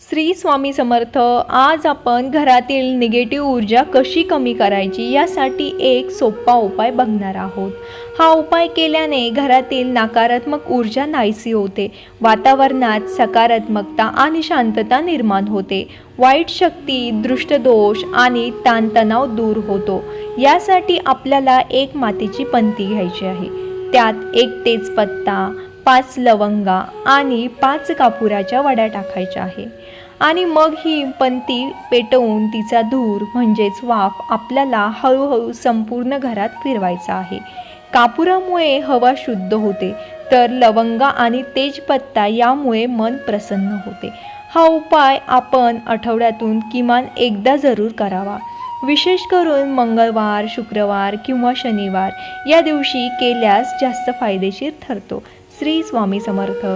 श्री स्वामी समर्थ आज आपण घरातील निगेटिव्ह ऊर्जा कशी कमी करायची यासाठी एक सोपा उपाय बघणार आहोत. हा उपाय केल्याने घरातील नकारात्मक ऊर्जा नाहीसी होते वातावरणात सकारात्मकता आणि शांतता निर्माण होते वाईट शक्ती दृष्टदोष आणि ताणतणाव दूर होतो. यासाठी आपल्याला एक मातीची पंती घ्यायची आहे त्यात एक तेजपत्ता पाच लवंगा आणि पाच कापुराच्या वड्या टाकायच्या आहे. आणि मग ही पंती पेटवून तिचा धूर म्हणजेच वाफ आपल्याला हळूहळू संपूर्ण घरात फिरवायचा आहे. कापुरामुळे हवा शुद्ध होते तर लवंगा आणि तेजपत्ता यामुळे मन प्रसन्न होते. हा उपाय आपण आठवड्यातून किमान एकदा जरूर करावा. विशेष करून मंगळवार शुक्रवार किंवा शनिवार या दिवशी केल्यास जास्त फायदेशीर ठरतो. श्री स्वामी समर्थ.